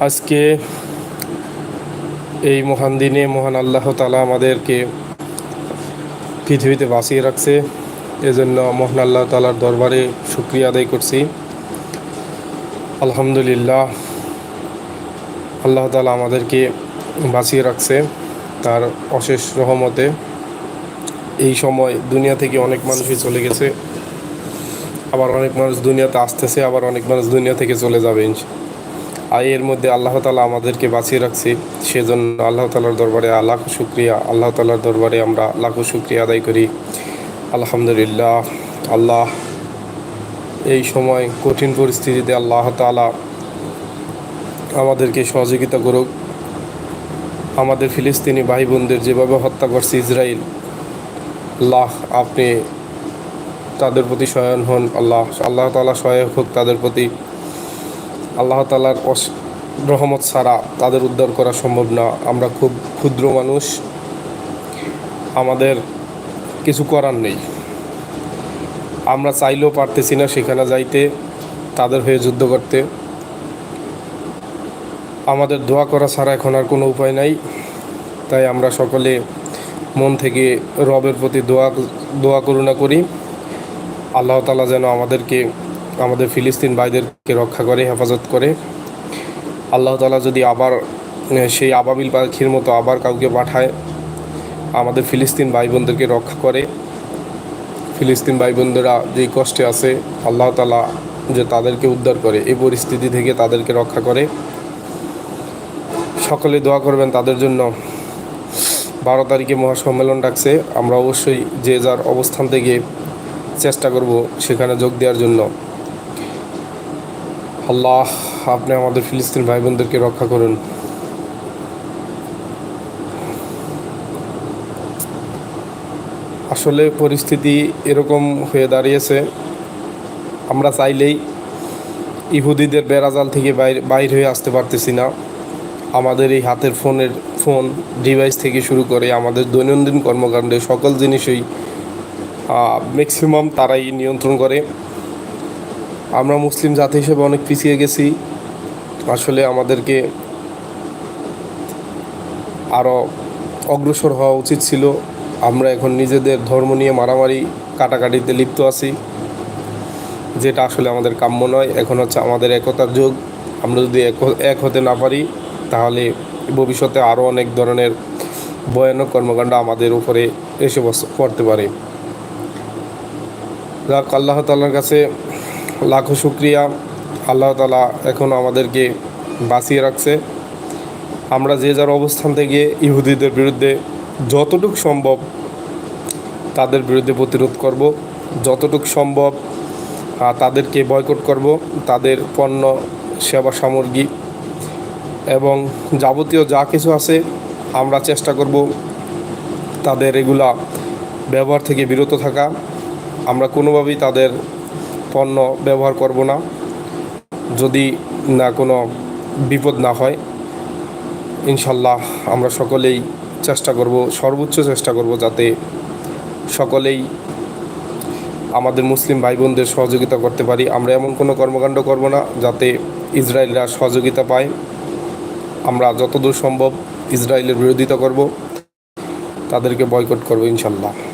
আজকে এই মহান দিনে মহান আল্লাহ তালা আমাদেরকে পৃথিবীতে বাঁচিয়ে রাখছে। এজন্য মহান আল্লাহ তালার দরবারে শুক্রিয়া আদায় করছি। আলহামদুলিল্লাহ, আল্লাহ তালা আমাদেরকে বাঁচিয়ে রাখছে তার অশেষ রহমতে। এই সময় দুনিয়া থেকে অনেক মানুষই চলে গেছে। আবার অনেক মানুষ দুনিয়াতে আসতেছে, আবার অনেক মানুষ দুনিয়া থেকে চলে যাবে আর এর মধ্যে আল্লাহ তালা আমাদেরকে বাঁচিয়ে রাখছে, সেজন্য আল্লাহ তালার দরবারে লাখো শুক্রিয়া, আল্লাহ তালার দরবারে আমরা লাখো শুক্রিয়া আদায় করি। আলহামদুলিল্লাহ, আল্লাহ এই সময় কঠিন পরিস্থিতিতে আল্লাহ তালা আমাদেরকে সহযোগিতা করুক। আমাদের ফিলিস্তিনি ভাই বোনদের যেভাবে হত্যা করছে ইসরায়েল আল্লাহ আপনি তাদের প্রতি সহায়ন হন আল্লাহ। আল্লাহ তালা সহায়ক হোক তাদের প্রতি। আল্লাহ তালার অস- রহমত ছাড়া তাদের উদ্ধার করা সম্ভব না। আমরা খুব ক্ষুদ্র মানুষ। আমাদের কিছু করার নেই। আমরা চাইলেও পারতেছি না সেখানে যাইতে, তাদের হয়ে যুদ্ধ করতে। আমাদের দোয়া করা ছাড়া এখন আর কোনো উপায় নাই। তাই আমরা সকলে মন থেকে রবের প্রতি দোয়া দোয়া করুণা করি। আল্লাহ তালা যেন আমাদেরকে, আমাদের ফিলিস্তিন ভাইদেরকে রক্ষা করে, হেফাজত করে। আল্লাহ তালা যদি আবার সেই আবাবিল পাখির মতো আবার কাউকে পাঠায়, আমাদের ফিলিস্তিন ভাই বোনদেরকে রক্ষা করে। ফিলিস্তিন ভাই বোনদেরা যেই কষ্টে আছে, আল্লাহ তালা যে তাদেরকে উদ্ধার করে, এই পরিস্থিতি থেকে তাদেরকে রক্ষা করে। সকলে দোয়া করবেন তাদের জন্য। বারো তারিখে মহাসম্মেলন ডাকছে, আমরা অবশ্যই যে যার অবস্থান থেকে চেষ্টা করব সেখানে যোগ দেওয়ার জন্য। আল্লাহ, আপনি আমাদের ফিলিস্তিন ভাই বোনদেরকে রক্ষা করুন। আসলে পরিস্থিতি এরকম হয়ে দাঁড়িয়েছে। আমরা চাইলেই ইহুদিদের বেড়াজাল থেকে বাইরে, বাইর হয়ে আসতে পারতেছি না। আমাদের এই হাতের ফোনের, ফোন ডিভাইস থেকে শুরু করে আমাদের দৈনন্দিন কর্মকাণ্ডে সকল জিনিসই ম্যাক্সিমাম তারাই নিয়ন্ত্রণ করে। আমরা মুসলিম জাতি হিসেবে অনেক পিছিয়ে গেছি। আসলে আমাদেরকে আরও অগ্রসর হওয়া উচিত ছিল। আমরা এখন নিজেদের ধর্ম নিয়ে মারামারি কাটাকাটিতে লিপ্ত আছি। যেটা আসলে আমাদের কাম্য নয়। এখন হচ্ছে আমাদের একতার যুগ। আমরা যদি এক হতে না পারি, তাহলে ভবিষ্যতে আরও অনেক ধরনের ভয়ানক কর্মকাণ্ড আমাদের উপরে এসে পড়তে পারে। যাক, আল্লাহ তালার কাছে লাখো শুক্রিয়া। আল্লাহ তালা এখন আমাদেরকে বাঁচিয়ে রাখছে। আমরা যে যার অবস্থান থেকে ইহুদিদের বিরুদ্ধে যতটুকু সম্ভব তাদের বিরুদ্ধে প্রতিরোধ করব, যতটুকু সম্ভব তাদেরকে বয়কট করব, তাদের পণ্য, সেবা সামগ্রী এবং যাবতীয় যা কিছু আছে আমরা চেষ্টা করব তাদের এগুলা ব্যবহার থেকে বিরত থাকা। আমরা কোনোভাবেই তাদের পণ্য ব্যবহার করব না। যদি না কোনো বিপদ না হয়, ইনশাল্লাহ আমরা সকলেই চেষ্টা করব, সর্বোচ্চ চেষ্টা করব যাতে সকলেই আমাদের মুসলিম ভাই বোনদের সহযোগিতা করতে পারি। আমরা এমন কোনো কর্মকাণ্ড করব না যাতে ইসরায়েলরা সহযোগিতা পায়। আমরা যতদূর সম্ভব ইসরায়েলের বিরোধিতা করব। তাদেরকে বয়কট করব ইনশাল্লাহ।